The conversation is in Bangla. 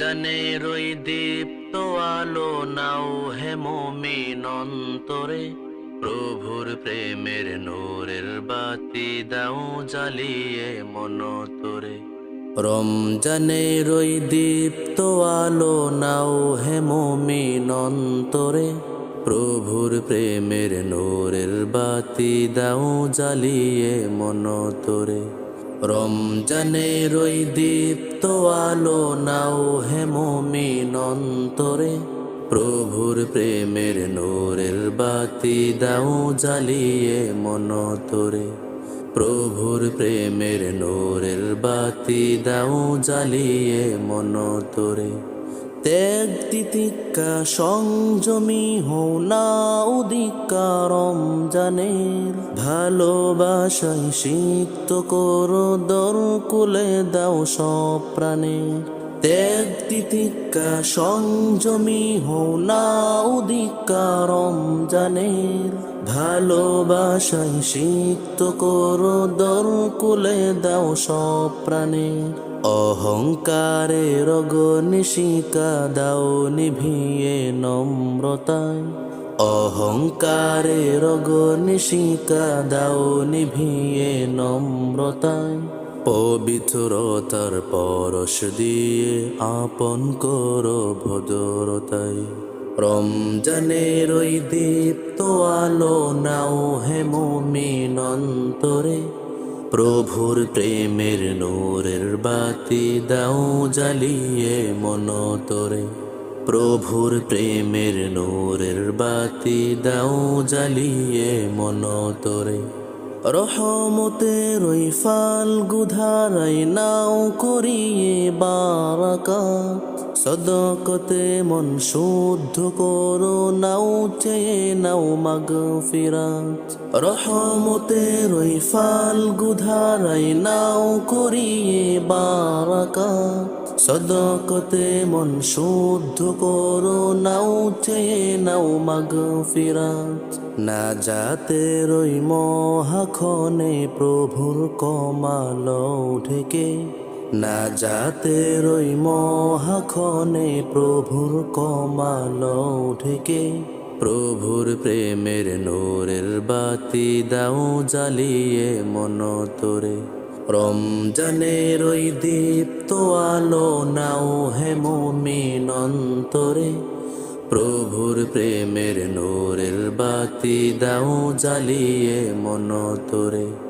জানে ওই দীপ্ত আলো নাও হে মমিন অন্তরে। প্রভুর প্রেমের নোরের বাতি দাও জ্বালিয়ে মন তোরে। রমজানের ওই দীপ্ত আলো নাও হে মমিন অন্তরে। প্রভুর প্রেমের নোরের বাতি দাও জ্বালিয়ে মন তোরে। রমজানের ওই দীপ্ত আলো নাও হেমমি অন্তরে। প্রভুর প্রেমের নোরের বাতি দাও জ্বালিয়ে মন তোরে। প্রভুর প্রেমের নোরের বাতি দাও জ্বালিয়ে মন তোরে। ত্যাগ তিতিকা সংযমী হও না উদিকারম জানের ভালোবাসাই সিক্ত করো দর কুলে দাও সব প্রাণে ত্যাগ তিতিকা সংযমী হও না উদিকারম জানের ভালোবাসাই সিক্ত করো দর কুলে দাও সব প্রাণে। অহংকারের নিশিকা দাও, নিভিয়ে নম্রতায়। অহংকারের নিশিকা দাও, নিভিয়ে নম্রতায়। পবিত্রতার পরশ দিয়ে আপন করো ভদ্রতায়। রমজানের ওই দীপ্ত আলো নাও হে মুমিন অন্তরে। প্রভুর প্রেমের নূরের বাতি দাও জ্বালিয়ে মন তোরে প্রভুর প্রেমের নূরের বাতি দাও জ্বালিয়ে মন তোরে রহমতের ওই ফাল গুধারাই নাও করিয়ে বারাকাত। সদকতে মন শুদ্ধ করো, নাও চেয়ে নাও মাগ ফিরাত রহমতের ওই ফাল গুধারাই নাও করিয়ে বারাকাত। সদকতে মন শুদ্ধ করো, নাও চেয়ে নাও মাগ ফিরাত না যাতে রই মহাখনে প্রভুর কমাল ঢেকে না যাতে রই মহাখনে প্রভুর কমাল ঢেকে, প্রভুর প্রেমের নোরের বাতি দাও জ্বালিয়ে মন তোরে। রমজানের ওই দীপ্ত আলো, নাও হে মুমিন অন্তরে। প্রভুর প্রেমের নোরের বাতি দাও জ্বালিয়ে মন তোরে।